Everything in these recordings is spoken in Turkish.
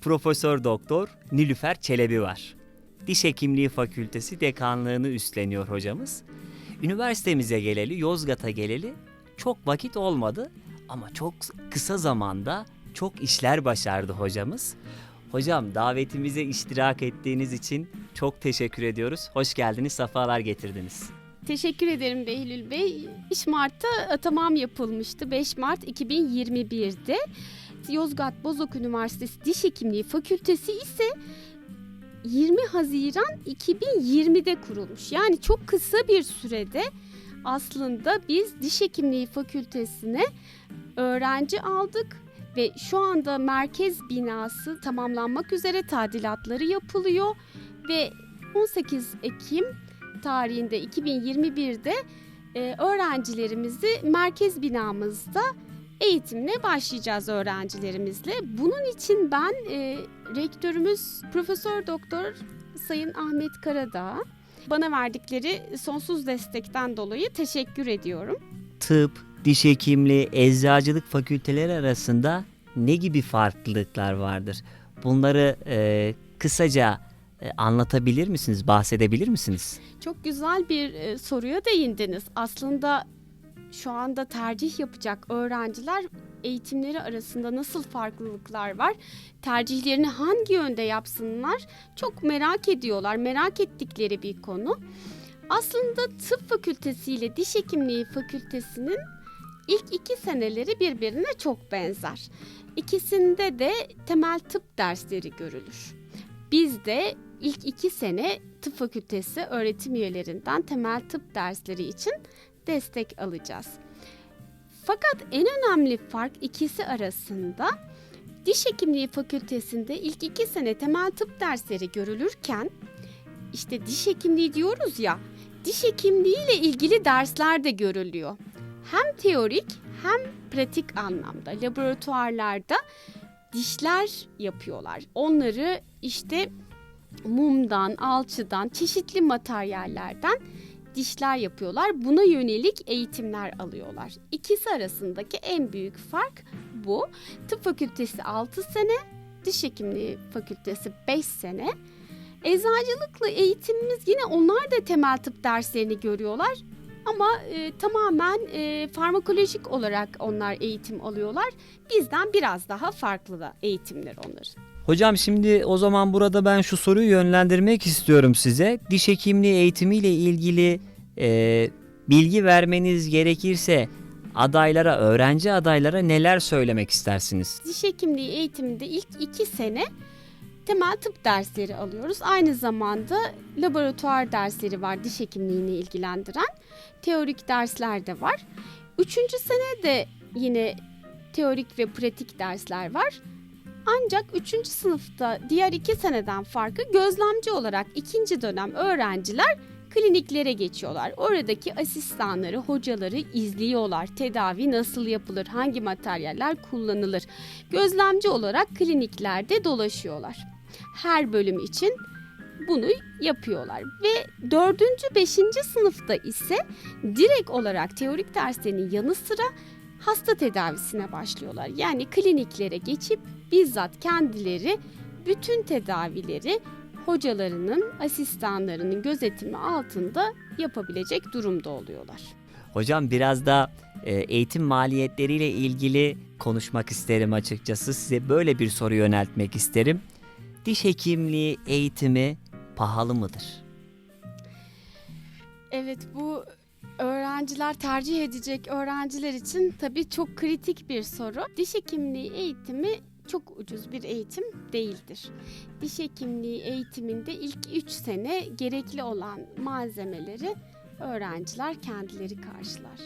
Profesör Doktor Nilüfer Çelebi var. Diş Hekimliği Fakültesi dekanlığını üstleniyor hocamız. Üniversitemize geleli, Yozgat'a geleli çok vakit olmadı ama çok kısa zamanda çok işler başardı hocamız. Hocam davetimize iştirak ettiğiniz için çok teşekkür ediyoruz. Hoş geldiniz, sefalar getirdiniz. Teşekkür ederim Behlül Bey. 5 Mart'ta atamam yapılmıştı. 5 Mart 2021'de. Yozgat Bozok Üniversitesi Diş Hekimliği Fakültesi ise 20 Haziran 2020'de kurulmuş. Yani çok kısa bir sürede aslında biz Diş Hekimliği Fakültesine öğrenci aldık ve şu anda merkez binası tamamlanmak üzere tadilatları yapılıyor ve 18 Ekim tarihinde 2021'de e, öğrencilerimizi merkez binamızda eğitimine başlayacağız öğrencilerimizle. Bunun için ben e, rektörümüz Profesör Doktor Sayın Ahmet Karadağ bana verdikleri sonsuz destekten dolayı teşekkür ediyorum. Tıp, diş hekimliği, eczacılık fakülteleri arasında ne gibi farklılıklar vardır? Bunları e, kısaca e, anlatabilir misiniz, bahsedebilir misiniz? Çok güzel bir e, soruya değindiniz. Aslında şu anda tercih yapacak öğrenciler eğitimleri arasında nasıl farklılıklar var? Tercihlerini hangi yönde yapsınlar? Çok merak ediyorlar. Merak ettikleri bir konu. Aslında tıp fakültesi ile diş hekimliği fakültesinin ilk iki seneleri birbirine çok benzer. İkisinde de temel tıp dersleri görülür. Biz de ilk iki sene tıp fakültesi öğretim üyelerinden temel tıp dersleri için destek alacağız. Fakat en önemli fark ikisi arasında diş hekimliği fakültesinde ilk iki sene temel tıp dersleri görülürken işte diş hekimliği diyoruz ya diş hekimliği ile ilgili dersler de görülüyor. Hem teorik hem pratik anlamda laboratuvarlarda dişler yapıyorlar. Onları işte mumdan, alçıdan, çeşitli materyallerden dişler yapıyorlar. Buna yönelik eğitimler alıyorlar. İkisi arasındaki en büyük fark bu. Tıp fakültesi 6 sene, diş hekimliği fakültesi 5 sene. Eczacılıkla eğitimimiz yine onlar da temel tıp derslerini görüyorlar. Ama e, tamamen e, farmakolojik olarak onlar eğitim alıyorlar. Bizden biraz daha farklı da eğitimler onların. Hocam şimdi o zaman burada ben şu soruyu yönlendirmek istiyorum size. Diş hekimliği eğitimiyle ilgili e, bilgi vermeniz gerekirse adaylara, öğrenci adaylara neler söylemek istersiniz? Diş hekimliği eğitiminde ilk iki sene temel tıp dersleri alıyoruz. Aynı zamanda laboratuvar dersleri var diş hekimliğini ilgilendiren. Teorik dersler de var. Üçüncü sene de yine teorik ve pratik dersler var. Ancak 3. sınıfta diğer iki seneden farkı gözlemci olarak ikinci dönem öğrenciler kliniklere geçiyorlar. Oradaki asistanları, hocaları izliyorlar. Tedavi nasıl yapılır, hangi materyaller kullanılır. Gözlemci olarak kliniklerde dolaşıyorlar. Her bölüm için bunu yapıyorlar ve 4. 5. sınıfta ise direkt olarak teorik derslerinin yanı sıra hasta tedavisine başlıyorlar. Yani kliniklere geçip bizzat kendileri bütün tedavileri hocalarının, asistanlarının gözetimi altında yapabilecek durumda oluyorlar. Hocam biraz da e, eğitim maliyetleriyle ilgili konuşmak isterim açıkçası. Size böyle bir soru yöneltmek isterim. Diş hekimliği eğitimi pahalı mıdır? Evet bu öğrenciler tercih edecek öğrenciler için tabii çok kritik bir soru. Diş hekimliği eğitimi çok ucuz bir eğitim değildir. Diş hekimliği eğitiminde ilk 3 sene gerekli olan malzemeleri öğrenciler kendileri karşılar.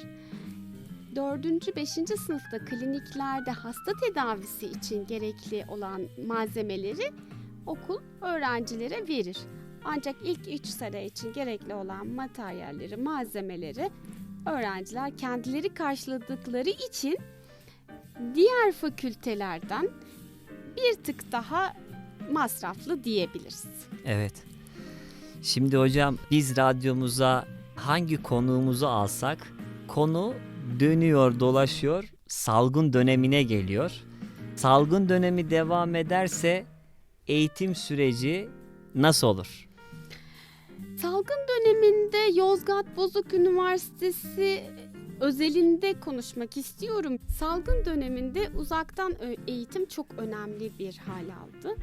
4. 5. sınıfta kliniklerde hasta tedavisi için gerekli olan malzemeleri okul öğrencilere verir. Ancak ilk 3 sene için gerekli olan materyalleri, malzemeleri öğrenciler kendileri karşıladıkları için diğer fakültelerden bir tık daha masraflı diyebiliriz. Evet. Şimdi hocam biz radyomuza hangi konuğumuzu alsak konu dönüyor dolaşıyor salgın dönemine geliyor. Salgın dönemi devam ederse eğitim süreci nasıl olur? Salgın döneminde Yozgat Bozuk Üniversitesi özelinde konuşmak istiyorum. Salgın döneminde uzaktan ö- eğitim çok önemli bir hal aldı.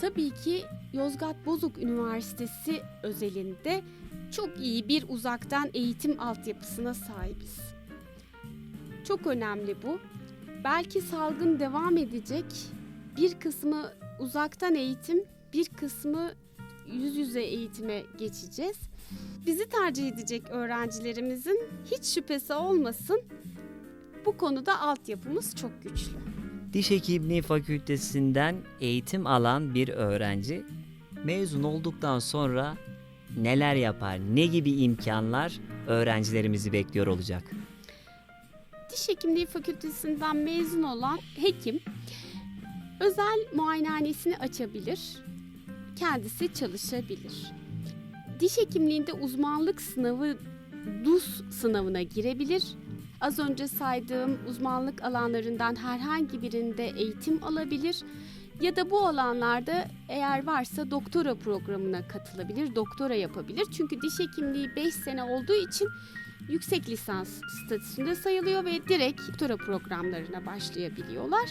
Tabii ki Yozgat Bozuk Üniversitesi özelinde çok iyi bir uzaktan eğitim altyapısına sahibiz. Çok önemli bu. Belki salgın devam edecek. Bir kısmı uzaktan eğitim, bir kısmı yüz yüze eğitime geçeceğiz. Bizi tercih edecek öğrencilerimizin hiç şüphesi olmasın bu konuda altyapımız çok güçlü. Diş Hekimliği Fakültesinden eğitim alan bir öğrenci mezun olduktan sonra neler yapar? Ne gibi imkanlar öğrencilerimizi bekliyor olacak? Diş Hekimliği Fakültesinden mezun olan hekim özel muayenehanesini açabilir, kendisi çalışabilir. Diş hekimliğinde uzmanlık sınavı DUS sınavına girebilir. Az önce saydığım uzmanlık alanlarından herhangi birinde eğitim alabilir ya da bu alanlarda eğer varsa doktora programına katılabilir, doktora yapabilir. Çünkü diş hekimliği 5 sene olduğu için yüksek lisans statüsünde sayılıyor ve direkt doktora programlarına başlayabiliyorlar.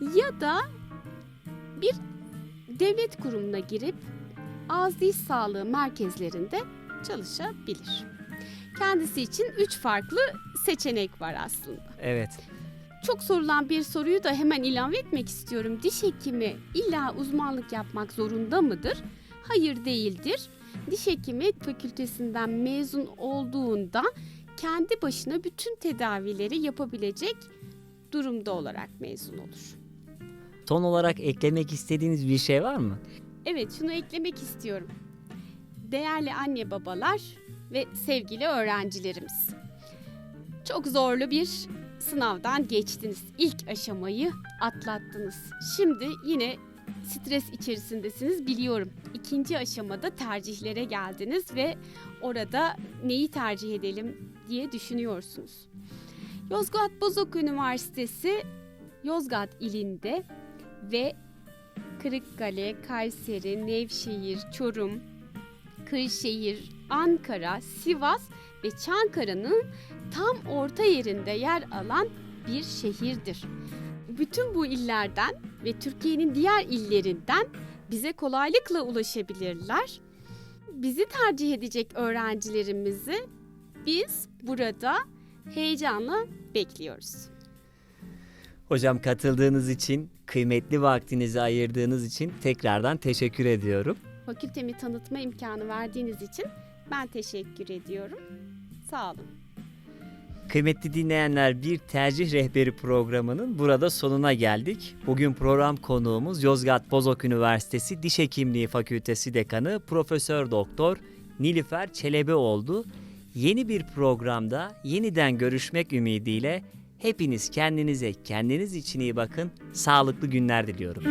Ya da bir devlet kurumuna girip ağız diş sağlığı merkezlerinde çalışabilir. Kendisi için üç farklı seçenek var aslında. Evet. Çok sorulan bir soruyu da hemen ilave etmek istiyorum. Diş hekimi illa uzmanlık yapmak zorunda mıdır? Hayır değildir. Diş hekimi fakültesinden mezun olduğunda kendi başına bütün tedavileri yapabilecek durumda olarak mezun olur. Son olarak eklemek istediğiniz bir şey var mı? Evet şunu eklemek istiyorum. Değerli anne babalar ve sevgili öğrencilerimiz. Çok zorlu bir sınavdan geçtiniz. İlk aşamayı atlattınız. Şimdi yine stres içerisindesiniz biliyorum. İkinci aşamada tercihlere geldiniz ve orada neyi tercih edelim diye düşünüyorsunuz. Yozgat Bozok Üniversitesi Yozgat ilinde ve Kırıkkale, Kayseri, Nevşehir, Çorum, Kırşehir, Ankara, Sivas ve Çankırı'nın tam orta yerinde yer alan bir şehirdir. Bütün bu illerden ve Türkiye'nin diğer illerinden bize kolaylıkla ulaşabilirler. Bizi tercih edecek öğrencilerimizi biz burada heyecanla bekliyoruz. Hocam katıldığınız için, kıymetli vaktinizi ayırdığınız için tekrardan teşekkür ediyorum. Fakültemi tanıtma imkanı verdiğiniz için ben teşekkür ediyorum. Sağ olun. Kıymetli dinleyenler bir tercih rehberi programının burada sonuna geldik. Bugün program konuğumuz Yozgat Bozok Üniversitesi Diş Hekimliği Fakültesi Dekanı Profesör Doktor Nilüfer Çelebi oldu. Yeni bir programda yeniden görüşmek ümidiyle hepiniz kendinize kendiniz için iyi bakın. Sağlıklı günler diliyorum.